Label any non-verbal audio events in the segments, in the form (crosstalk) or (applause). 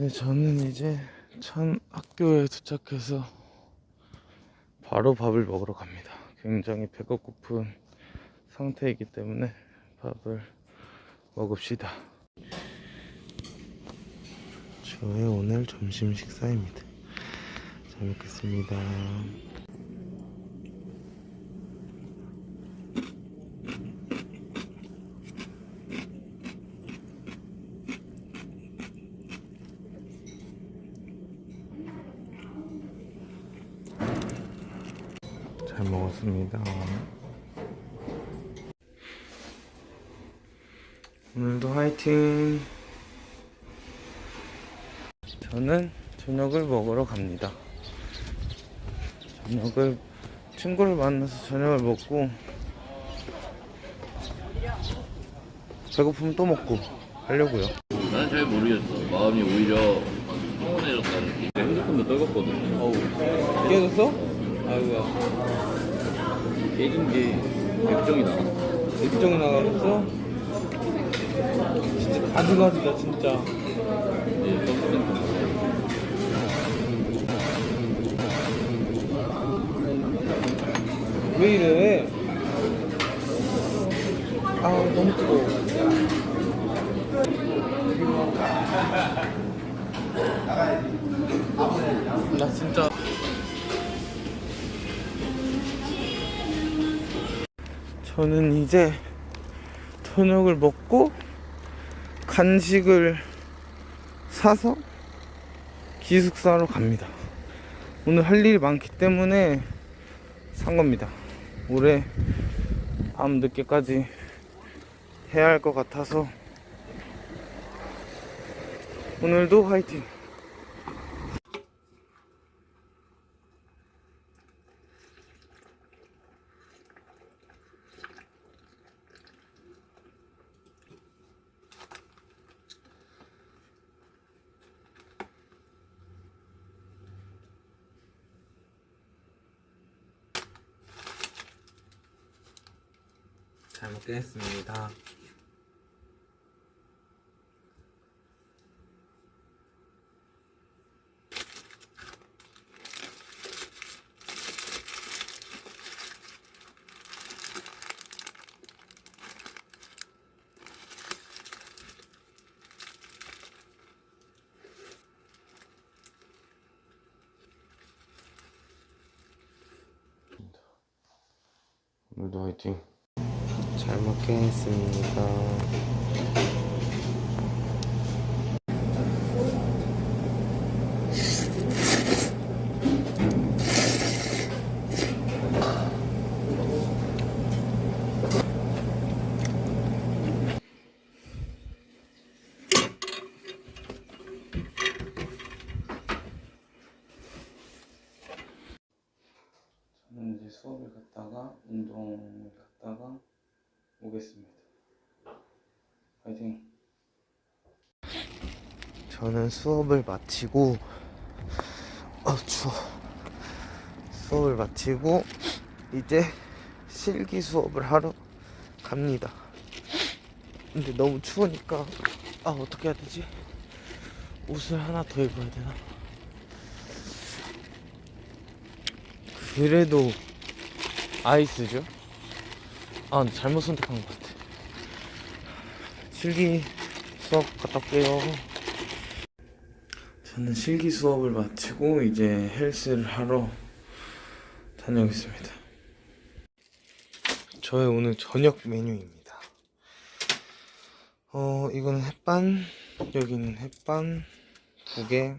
네, 저는 이제 천 학교에 도착해서 바로 밥을 먹으러 갑니다. 굉장히 배가 고픈 상태이기 때문에 밥을 먹읍시다. 저의 오늘 점심 식사입니다. 잘 먹겠습니다. 잘 먹었습니다. 오늘도 화이팅! 저는 저녁을 먹으러 갑니다. 저녁을 친구를 만나서 저녁을 먹고 배고프면 또 먹고 하려고요. 나는 잘 모르겠어. 마음이 오히려 평온해졌다는 느낌. 핸드폰도 떨궜거든. 어우. 깨졌어? 아이고야. 깨진 게 액정이 나왔어. 액정이 나가면서 진짜 가지가지다 진짜. 이제 서브센터. 왜 이래? 아 너무 뜨거워. 나 진짜 저는 이제 저녁을 먹고 간식을 사서 기숙사로 갑니다. 오늘 할 일이 많기 때문에 산 겁니다. 올해 밤 늦게까지 해야 할 것 같아서 오늘도 화이팅! 잘 먹겠습니다. 오늘도 화이팅! 잘 먹겠습니다. 저는 이제 수업을 갔다가 운동을 갔다가 오겠습니다. 파이팅. 저는 수업을 마치고 아 추워. 수업을 마치고 이제 실기 수업을 하러 갑니다. 근데 너무 추우니까 아 어떻게 해야 되지? 옷을 하나 더 입어야 되나? 그래도 아이스죠? 아 잘못 선택한 것 같아 실기 수업 갔다 올게요. 저는 실기 수업을 마치고 이제 헬스를 하러 다녀오겠습니다. 저의 오늘 저녁 메뉴입니다. 어 이거는 햇반 여기는 햇반 두 개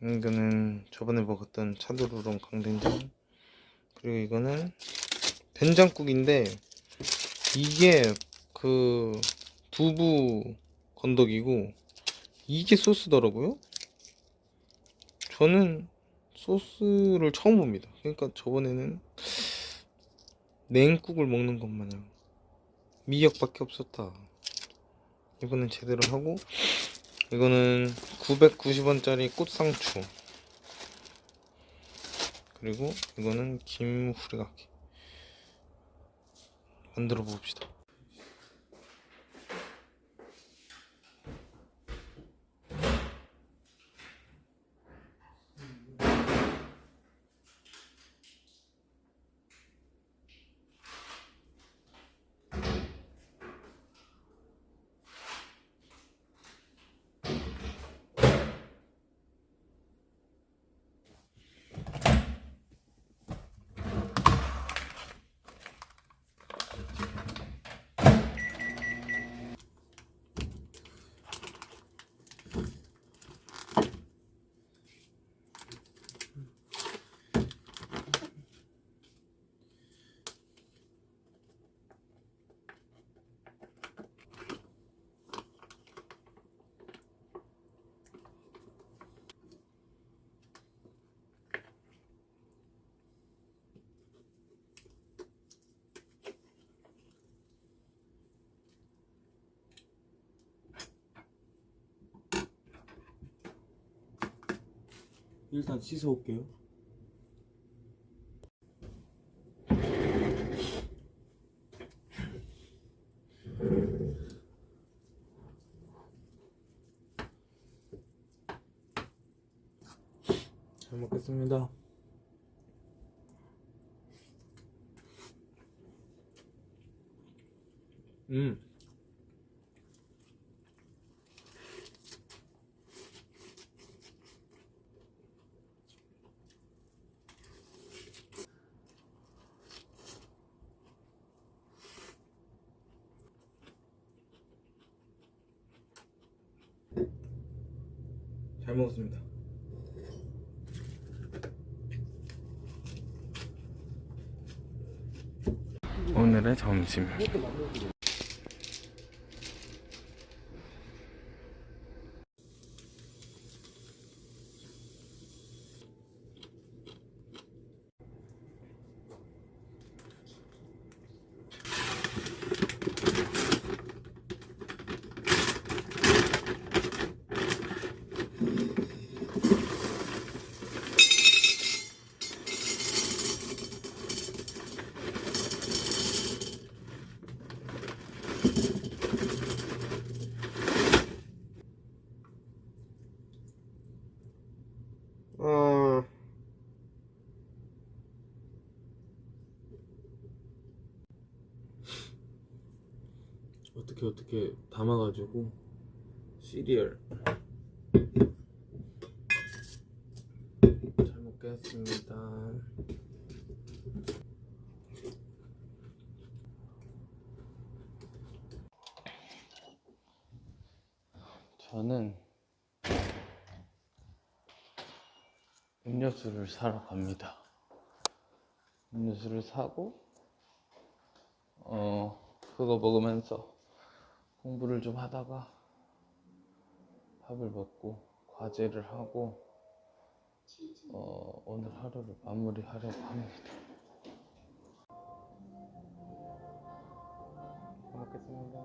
이거는 저번에 먹었던 차도르롱 강된장 그리고 이거는 된장국인데 이게 그 두부 건더기고 이게 소스더라고요. 저는 소스를 처음 봅니다. 그러니까 저번에는 냉국을 먹는 것 마냥 미역밖에 없었다. 이번엔 제대로 하고 이거는 990원짜리 꽃상추 그리고 이거는 김 후리가게 만들어 봅시다. 일단 씻어 올게요. 잘 먹겠습니다. 음. 먹었습니다. 오늘의 점심. 어... 어떻게 어떻게 담아가지고 시리얼 잘 먹겠습니다. 저는 음료수를 사러 갑니다. 음료수를 사고 어 그거 먹으면서 공부를 좀 하다가 밥을 먹고 과제를 하고 어 오늘 하루를 마무리하려고 합니다. 잘 먹겠습니다.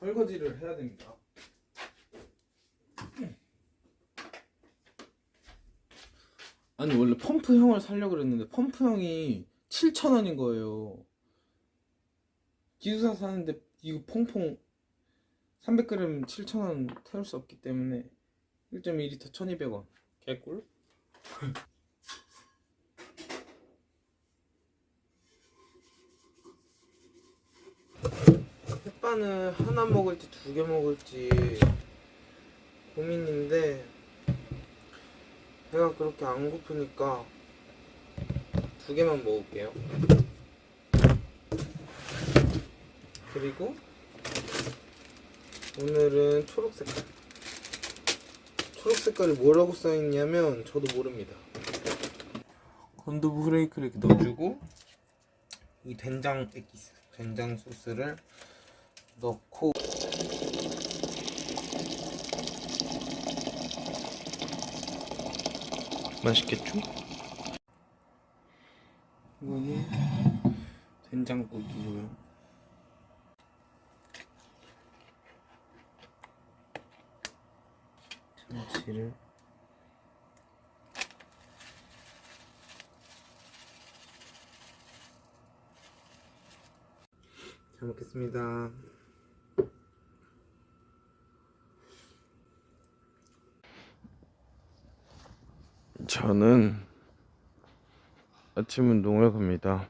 설거지를 해야 됩니다. 아니 원래 펌프형을 사려고 그랬는데 펌프형이 7,000원인 거예요. 기숙사 사는데 이거 퐁퐁 300g 7,000원 태울 수 없기 때문에 1.2리터 1,200원. 개꿀? (laughs) 햇반을 하나 먹을지 두 개 먹을지 고민인데 배가 그렇게 안 고프니까 두 개만 먹을게요. 그리고 오늘은 초록 색깔. 초록 색깔이 뭐라고 써있냐면 저도 모릅니다. 건두부 후레이크를 이렇게 넣어주고 이 된장 에기스, 된장 소스를 넣고 맛있겠죠? 이거는 된장국이고요. 참치를 잘 먹겠습니다. 저는 아침 운동을 갑니다.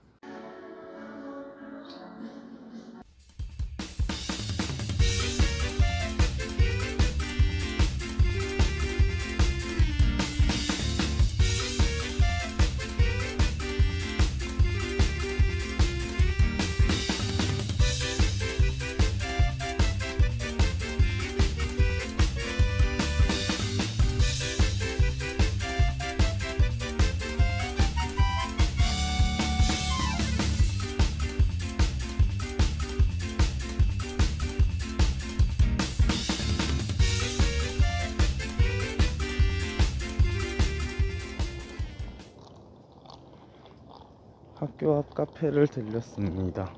학교 앞 카페를 들렸습니다.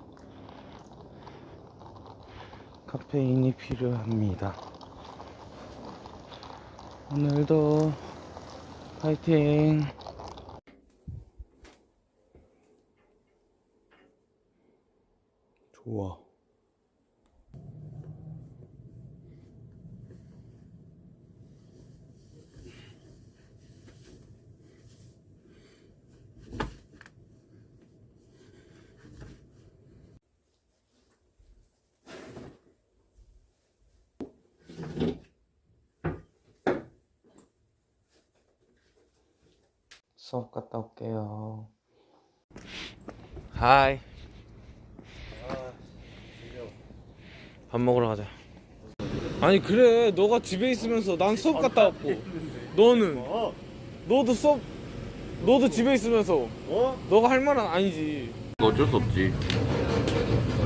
카페인이 필요합니다. 오늘도 파이팅! 좋아. 수업 갔다 올게요. 하이. 밥 먹으러 가자. 아니 그래 너가 집에 있으면서 난 수업 갔다 왔고 너는 너도 수업 너도 집에 있으면서 너가 할 말은 아니지. 어쩔 수 없지.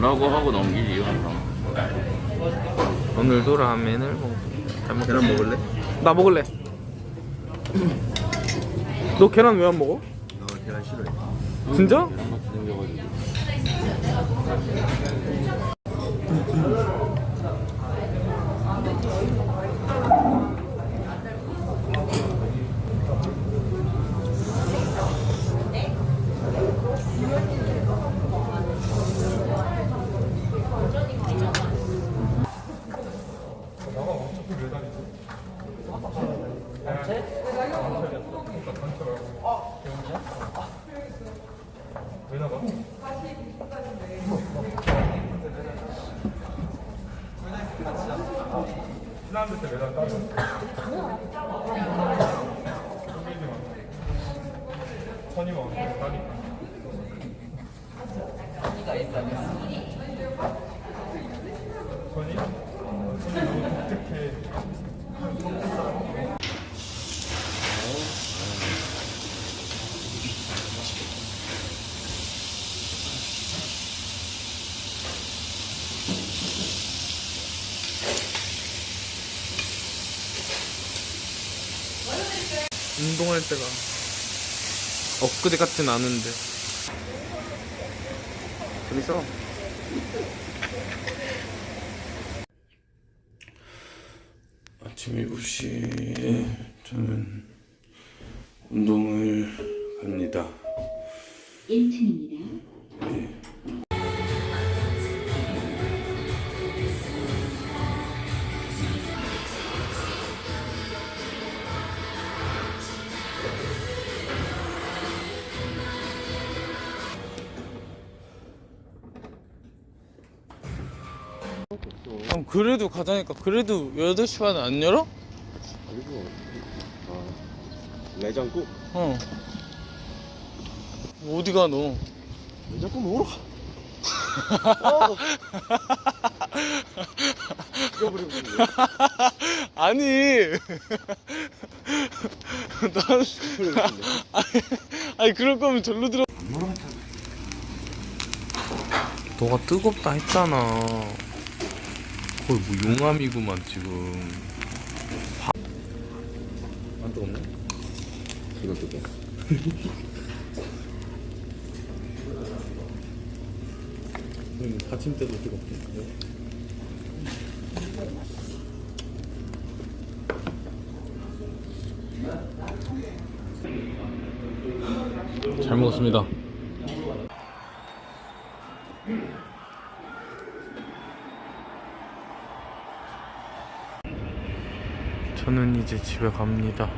라고 하고 넘기지 항상. 오늘도 먹. 잘 먹. 계란 먹을래? 나 먹을래. 너 계란 왜 안 먹어? 나 계란 싫어해. 진짜? 생겨가지고. 선임원, 선임원. 운동할 때가 엊그제 같진 않은데 재밌어 (laughs) 아침 7시에 저는 운동을 갑니다 1층입니다. 그래도 가자니까 그래도 8시 반에 안 열어? 그리고 아, 내장국 어 어디 가 너 내장국 먹으러 가. 어. 죽여버리고 싶네. 아니 (laughs) 난 죽여버리고 싶네. 아니 그럴 거면 절로 들어 너가 뜨겁다 했잖아 거의 뭐 용암이구만 지금 안 뜨겁네? 이거 뜨거. (laughs) 음, 받침대도 뜨겁게 잘 먹었습니다 저는 이제 집에 갑니다